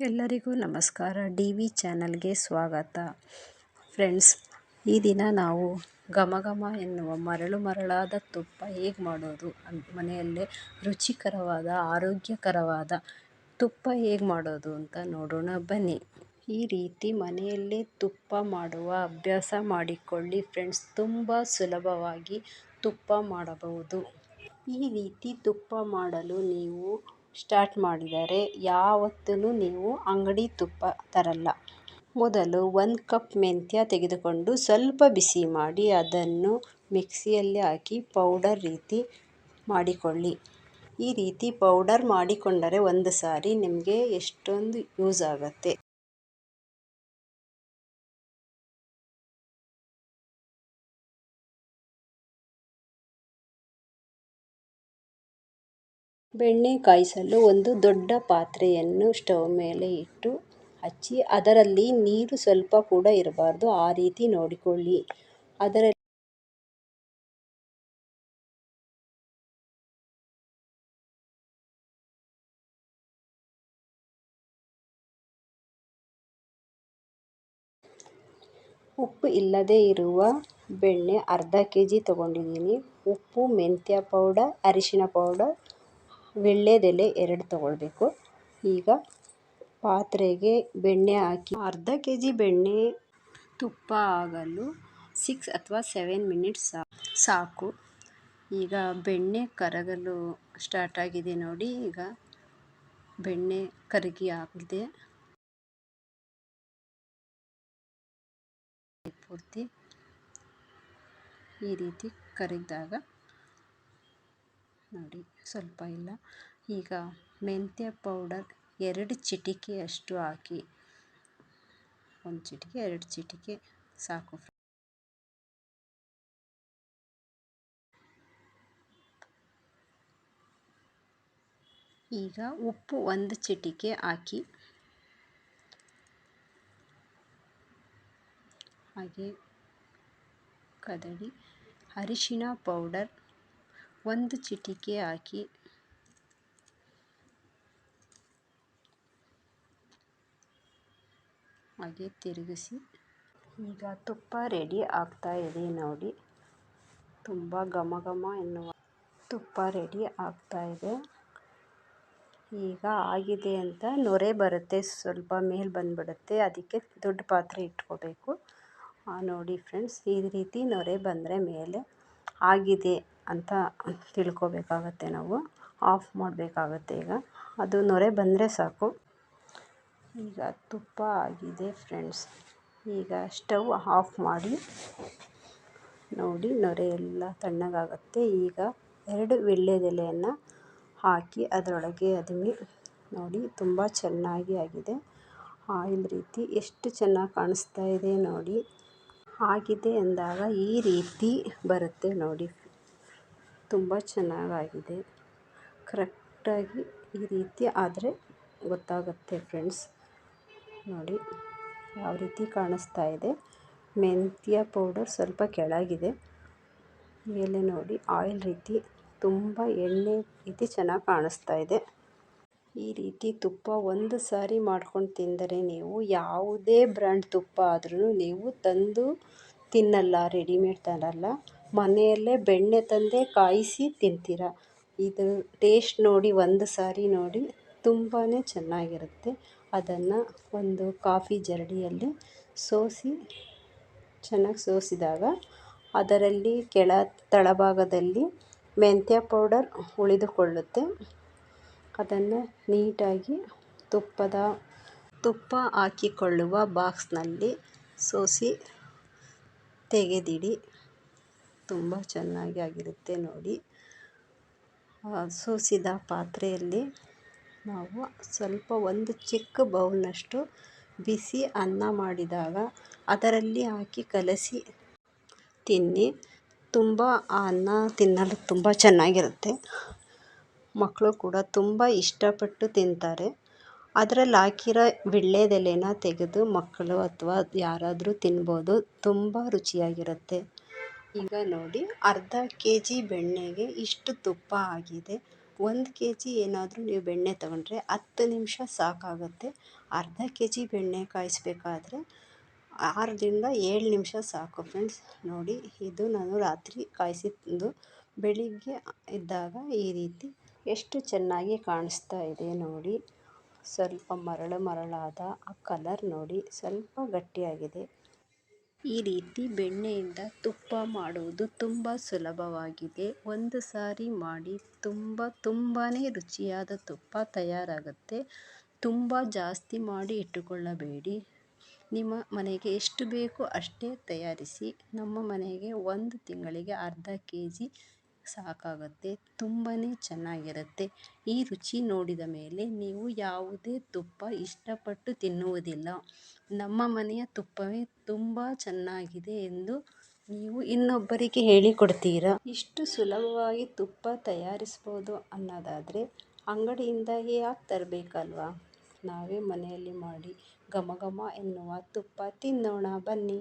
ಎಲ್ಲರಿಗೂ ನಮಸ್ಕಾರ. D V ಚಾನಲ್ಗೆ ಸ್ವಾಗತ. ಫ್ರೆಂಡ್ಸ್, ಈ ದಿನ ನಾವು ಘಮ ಘಮ ಎನ್ನುವ ಮರಳು ಮರಳಾದ ತುಪ್ಪ ಹೇಗೆ ಮಾಡೋದು ಮನೆಯಲ್ಲೇ ರುಚಿಕರವಾದ, ಆರೋಗ್ಯಕರವಾದ ತುಪ್ಪ ಹೇಗೆ ಮಾಡೋದು ಅಂತ ನೋಡೋಣ ಬನ್ನಿ. ಈ ರೀತಿ ಮನೆಯಲ್ಲೇ ತುಪ್ಪ ಮಾಡುವ ಅಭ್ಯಾಸ ಮಾಡಿಕೊಳ್ಳಿ ಫ್ರೆಂಡ್ಸ್. ತುಂಬ ಸುಲಭವಾಗಿ ತುಪ್ಪ ಮಾಡಬಹುದು. ಈ ರೀತಿ ತುಪ್ಪ ಮಾಡಲು ನೀವು ಸ್ಟಾರ್ಟ್ ಮಾಡಿದರೆ ಯಾವತ್ತೂ ನೀವು ಅಂಗಡಿ ತುಪ್ಪ ತರಲ್ಲ. ಮೊದಲು ಒಂದು ಕಪ್ ಮೆಂತ್ಯ ತೆಗೆದುಕೊಂಡು ಸ್ವಲ್ಪ ಬಿಸಿ ಮಾಡಿ ಅದನ್ನು ಮಿಕ್ಸಿಯಲ್ಲಿ ಹಾಕಿ ಪೌಡರ್ ರೀತಿ ಮಾಡಿಕೊಳ್ಳಿ. ಈ ರೀತಿ ಪೌಡರ್ ಮಾಡಿಕೊಂಡರೆ ಒಂದು ಸಾರಿ ನಿಮಗೆ ಎಷ್ಟೊಂದು ಯೂಸ್ ಆಗುತ್ತೆ. ಬೆಣ್ಣೆ ಕಾಯಿಸಲು ಒಂದು ದೊಡ್ಡ ಪಾತ್ರೆಯನ್ನು ಸ್ಟವ್ ಮೇಲೆ ಇಟ್ಟು ಹಚ್ಚಿ, ಅದರಲ್ಲಿ ನೀರು ಸ್ವಲ್ಪ ಕೂಡ ಇರಬಾರ್ದು. ಆ ರೀತಿ ನೋಡಿಕೊಳ್ಳಿ. ಅದರಲ್ಲಿ ಉಪ್ಪು ಇಲ್ಲದೇ ಇರುವ ಬೆಣ್ಣೆ ಅರ್ಧ ಕೆ ಜಿ ತೊಗೊಂಡಿದ್ದೀನಿ. ಉಪ್ಪು, ಮೆಂತ್ಯ ಪೌಡರ್, ಅರಿಶಿನ ಪೌಡರ್ ವೀಳ್ಯದೆಲೆ ಎರಡು ತಗೊಳ್ಬೇಕು. ಈಗ ಪಾತ್ರೆಗೆ ಬೆಣ್ಣೆ ಹಾಕಿ ಅರ್ಧ ಕೆ ಜಿ ಬೆಣ್ಣೆ ತುಪ್ಪ ಆಗಲು ಸಿಕ್ಸ್ ಅಥವಾ ಸೆವೆನ್ ಮಿನಿಟ್ಸ್ ಸಾಕು. ಈಗ ಬೆಣ್ಣೆ ಕರಗಲು ಸ್ಟಾರ್ಟ್ ಆಗಿದೆ ನೋಡಿ. ಈಗ ಬೆಣ್ಣೆ ಕರಗಿ ಆಗಿದೆ. ಪೂರ್ತಿ ಈ ರೀತಿ ಕರಗಿದಾಗ ನೋಡಿ, ಸ್ವಲ್ಪ ಇಲ್ಲ. ಈಗ ಮೆಂತ್ಯ ಪೌಡರ್ ಎರಡು ಚಿಟಿಕೆಯಷ್ಟು ಹಾಕಿ. ಒಂದು ಚಿಟಿಕೆ, ಎರಡು ಚಿಟಿಕೆ, ಸಾಕು ಈಗ ಉಪ್ಪು ಒಂದು ಚಿಟಿಕೆ ಹಾಕಿ. ಹಾಗೆ ಕದಡಿ ಅರಿಶಿನ ಪೌಡರ್ ಒಂದು ಚಿಟಿಕೆ ಹಾಕಿ. ಹಾಗೆ ತಿರುಗಿಸಿ. ಈಗ ತುಪ್ಪ ರೆಡಿ ಆಗ್ತಾ ಇದೆ ನೋಡಿ. ತುಂಬ ಘಮ ಘಮ ಎನ್ನುವ ತುಪ್ಪ ರೆಡಿ ಆಗ್ತಾ ಇದೆ. ಈಗ ಆಗಿದೆ ಅಂತ ನೊರೆ ಬರುತ್ತೆ, ಸ್ವಲ್ಪ ಮೇಲೆ ಬಂದುಬಿಡುತ್ತೆ. ಅದಕ್ಕೆ ದೊಡ್ಡ ಪಾತ್ರೆ ಇಟ್ಕೋಬೇಕು. ನೋಡಿ ಫ್ರೆಂಡ್ಸ್ ಈ ರೀತಿ ನೊರೆ ಬಂದರೆ ಮೇಲೆ ಆಗಿದೆ ಅಂತ ತಿಳ್ಕೊಬೇಕಾಗತ್ತೆ ನಾವು. ಆಫ್ ಮಾಡಬೇಕಾಗತ್ತೆ ಈಗ. ಅದು ನೊರೆ ಬಂದರೆ ಸಾಕು. ಈಗ ತುಪ್ಪ ಆಗಿದೆ ಫ್ರೆಂಡ್ಸ್. ಈಗ ಸ್ಟವ್ ಆಫ್ ಮಾಡಿ ನೋಡಿ ನೊರೆ ಎಲ್ಲ ತಣ್ಣಗಾಗುತ್ತೆ. ಈಗ ಎರಡು ವೀಳ್ಯದೆಲೆಯನ್ನು ಹಾಕಿ ಅದರೊಳಗೆ ಅದನ್ನು ನೋಡಿ ತುಂಬ ಚೆನ್ನಾಗಿ ಆಗಿದೆ. ಆಯಿಲ್ ರೀತಿ ಎಷ್ಟು ಚೆನ್ನಾಗಿ ಕಾಣಿಸ್ತಾ ಇದೆ ನೋಡಿ. ಆಗಿದೆ ಅಂದಾಗ ಈ ರೀತಿ ಬರುತ್ತೆ ನೋಡಿ. ತುಂಬ ಚೆನ್ನಾಗಾಗಿದೆ. ಕರೆಕ್ಟಾಗಿ ಈ ರೀತಿ ಆದರೆ ಗೊತ್ತಾಗುತ್ತೆ ಫ್ರೆಂಡ್ಸ್. ನೋಡಿ, ಯಾವ ರೀತಿ ಕಾಣಿಸ್ತಾ ಇದೆ. ಮೆಂತ್ಯ ಪೌಡರ್ ಸ್ವಲ್ಪ ಕೆಳಗಿದೆ. ಮೇಲೆ ನೋಡಿ, ಆಯಿಲ್ ರೀತಿ ತುಂಬ ಎಣ್ಣೆ ರೀತಿ ಚೆನ್ನಾಗಿ ಕಾಣಿಸ್ತಾ ಇದೆ. ಈ ರೀತಿ ತುಪ್ಪ ಒಂದು ಸಾರಿ ಮಾಡ್ಕೊಂಡು ತಿಂದರೆ ನೀವು ಯಾವುದೇ ಬ್ರ್ಯಾಂಡ್ ತುಪ್ಪ ಆದ್ರೂ ನೀವು ತಂದು ತಿನ್ನಲ್ಲ, ರೆಡಿಮೇಡ್ ತರಲ್ಲ. ಮನೆಯಲ್ಲೇ ಬೆಣ್ಣೆ ತಂದೆ ಕಾಯಿಸಿ ತಿಂತೀರ? ಇದು ಟೇಸ್ಟ್ ನೋಡಿ, ಒಂದು ಸಾರಿ ನೋಡಿ ತುಂಬಾ ಚೆನ್ನಾಗಿರುತ್ತೆ. ಅದನ್ನು ಒಂದು ಕಾಫಿ ಜರಡಿಯಲ್ಲಿ ಸೋಸಿ, ಚೆನ್ನಾಗಿ ಸೋಸಿದಾಗ ಅದರಲ್ಲಿ ಕೆಳ ತಳಭಾಗದಲ್ಲಿ ಮೆಂತ್ಯ ಪೌಡರ್ ಉಳಿದುಕೊಳ್ಳುತ್ತೆ. ಅದನ್ನು ನೀಟಾಗಿ ತುಪ್ಪದ, ತುಪ್ಪ ಹಾಕಿಕೊಳ್ಳುವ ಬಾಕ್ಸ್ನಲ್ಲಿ ಸೋಸಿ ತೆಗೆದಿಡಿ. ತುಂಬ ಚೆನ್ನಾಗಿ ಆಗಿರುತ್ತೆ ನೋಡಿ. ಸೋಸಿದ ಪಾತ್ರೆಯಲ್ಲಿ ನಾವು ಸ್ವಲ್ಪ ಒಂದು ಚಿಕ್ಕ ಬೌಲ್ನಷ್ಟು ಬಿಸಿ ಅನ್ನ ಮಾಡಿದಾಗ ಅದರಲ್ಲಿ ಹಾಕಿ ಕಲಸಿ ತಿನ್ನಿ. ತುಂಬ ಆ ಅನ್ನ ತಿನ್ನಲು ತುಂಬ ಚೆನ್ನಾಗಿರುತ್ತೆ. ಮಕ್ಕಳು ಕೂಡ ತುಂಬ ಇಷ್ಟಪಟ್ಟು ತಿಂತಾರೆ. ಅದರಲ್ಲಿ ಹಾಕಿರೋ ವೀಳ್ಯದೆಲೆನ ತೆಗೆದು ಮಕ್ಕಳು ಅಥವಾ ಯಾರಾದರೂ ತಿನ್ಬೋದು. ತುಂಬ ರುಚಿಯಾಗಿರುತ್ತೆ. ಈಗ ನೋಡಿ, ಅರ್ಧ ಕೆ ಜಿ ಬೆಣ್ಣೆಗೆ ಇಷ್ಟು ತುಪ್ಪ ಆಗಿದೆ. ಒಂದು ಕೆ ಜಿ ಏನಾದರೂ ನೀವು ಬೆಣ್ಣೆ ತಗೊಂಡ್ರೆ ಹತ್ತು ನಿಮಿಷ ಸಾಕಾಗುತ್ತೆ. ಅರ್ಧ ಕೆ ಜಿ ಬೆಣ್ಣೆ ಕಾಯಿಸ್ಬೇಕಾದ್ರೆ ಆರರಿಂದ ಏಳು ನಿಮಿಷ ಸಾಕು ಫ್ರೆಂಡ್ಸ್. ನೋಡಿ, ಇದು ನಾನು ರಾತ್ರಿ ಕಾಯಿಸಿದ್ದು. ಬೆಳಿಗ್ಗೆ ಇದ್ದಾಗ ಈ ರೀತಿ ಎಷ್ಟು ಚೆನ್ನಾಗಿ ಕಾಣಿಸ್ತಾ ಇದೆ ನೋಡಿ. ಸ್ವಲ್ಪ ಮರಳು ಮರಳಾದ ಆ ಕಲರ್ ನೋಡಿ. ಸ್ವಲ್ಪ ಗಟ್ಟಿಯಾಗಿದೆ. ಈ ರೀತಿ ಬೆಣ್ಣೆಯಿಂದ ತುಪ್ಪ ಮಾಡುವುದು ತುಂಬ ಸುಲಭವಾಗಿದೆ. ಒಂದು ಸಾರಿ ಮಾಡಿ ತುಂಬ ತುಂಬಾ ರುಚಿಯಾದ ತುಪ್ಪ ತಯಾರಾಗುತ್ತೆ. ತುಂಬ ಜಾಸ್ತಿ ಮಾಡಿ ಇಟ್ಟುಕೊಳ್ಳಬೇಡಿ. ನಿಮ್ಮ ಮನೆಗೆ ಎಷ್ಟು ಬೇಕು ಅಷ್ಟೇ ತಯಾರಿಸಿ. ನಮ್ಮ ಮನೆಗೆ ಒಂದು ತಿಂಗಳಿಗೆ ಅರ್ಧ ಕೆ ಜಿ ಸಾಕಾಗುತ್ತೆ ತುಂಬಾ ಚೆನ್ನಾಗಿರುತ್ತೆ. ಈ ರುಚಿ ನೋಡಿದ ಮೇಲೆ ನೀವು ಯಾವುದೇ ತುಪ್ಪ ಇಷ್ಟಪಟ್ಟು ತಿನ್ನುವುದಿಲ್ಲ. ನಮ್ಮ ಮನೆಯ ತುಪ್ಪವೇ ತುಂಬ ಚೆನ್ನಾಗಿದೆ ಎಂದು ನೀವು ಇನ್ನೊಬ್ಬರಿಗೆ ಹೇಳಿಕೊಡ್ತೀರಾ? ಇಷ್ಟು ಸುಲಭವಾಗಿ ತುಪ್ಪ ತಯಾರಿಸ್ಬೋದು ಅನ್ನೋದಾದರೆ ಅಂಗಡಿಯಿಂದ ಯಾಕೆ ತರಬೇಕಲ್ವಾ? ನಾವೇ ಮನೆಯಲ್ಲಿ ಮಾಡಿ ಘಮ ಘಮ ಎನ್ನುವ ತುಪ್ಪ ತಿನ್ನೋಣ ಬನ್ನಿ.